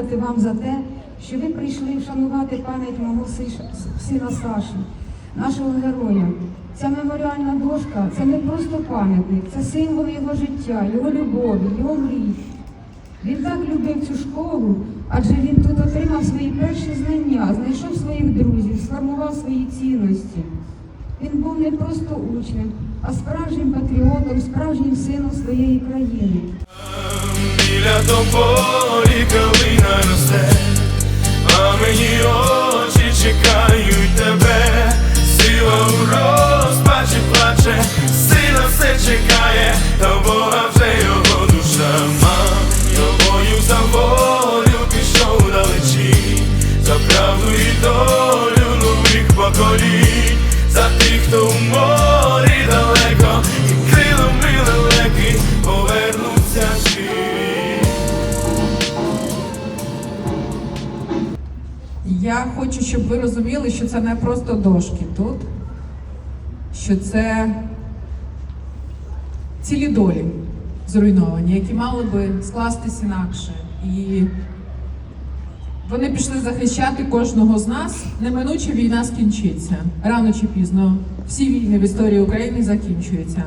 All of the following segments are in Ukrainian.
подякувати вам за те, що ви прийшли вшанувати пам'ять мого сина Саші, нашого героя. Ця меморіальна дошка це не просто пам'ятник, це символ його життя, його любові, його мрій. Він так любив цю школу, адже він тут отримав свої перші знання, знайшов своїх друзів, сформував свої цінності. Він був не просто учнем, а справжнім патріотом, справжнім сином своєї країни. Біля тополі калина росте, а мені очі чекають тебе, сила у розпачі плаче, сина все чекає, та Бога вже його душа. Ма, його за волю пішов далечі, за правду і долю нових поколінь, за тих, хто у хочу, щоб ви розуміли, що це не просто дошки тут, що це цілі долі зруйновані, які мали би скластись інакше. І вони пішли захищати кожного з нас. Неминуче війна скінчиться. Рано чи пізно всі війни в історії України закінчуються.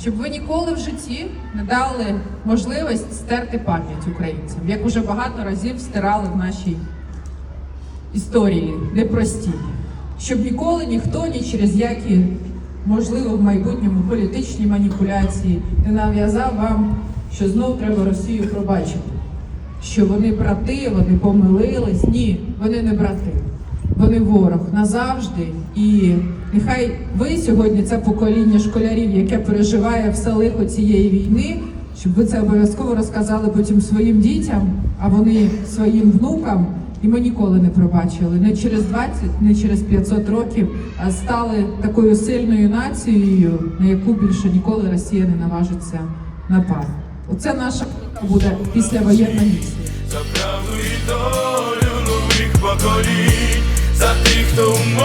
Щоб ви ніколи в житті не дали можливість стерти пам'ять українцям, як уже багато разів стирали в нашій історії непрості, щоб ніколи ніхто ні через які, можливо, в майбутньому політичні маніпуляції не нав'язав вам, що знов треба Росію пробачити, що вони брати, вони помилились. Ні, вони не брати. Вони ворог назавжди. І нехай ви сьогодні це покоління школярів, яке переживає все лихо цієї війни, щоб ви це обов'язково розказали потім своїм дітям, а вони своїм внукам. І ми ніколи не пробачили не через 20, не через 500 років, а стали такою сильною нацією, на яку більше ніколи Росія не наважиться напав. Оце наша буде післявоєнна місія. За правду і долю нових поколінь, за тих, хто у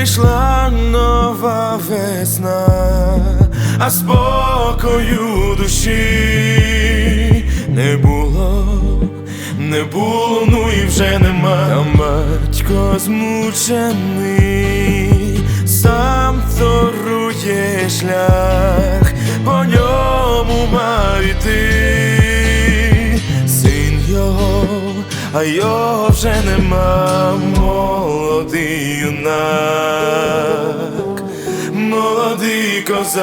прийшла нова весна, а спокою душі не було, не було, ну і вже нема. Та батько змучений, сам торує шлях, а його вже нема, молодий юнак, молодий козак,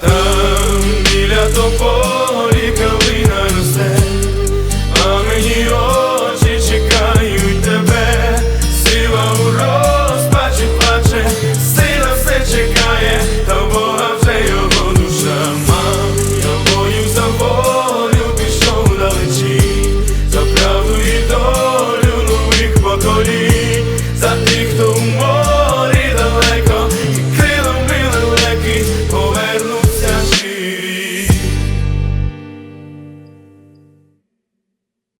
там біля тополя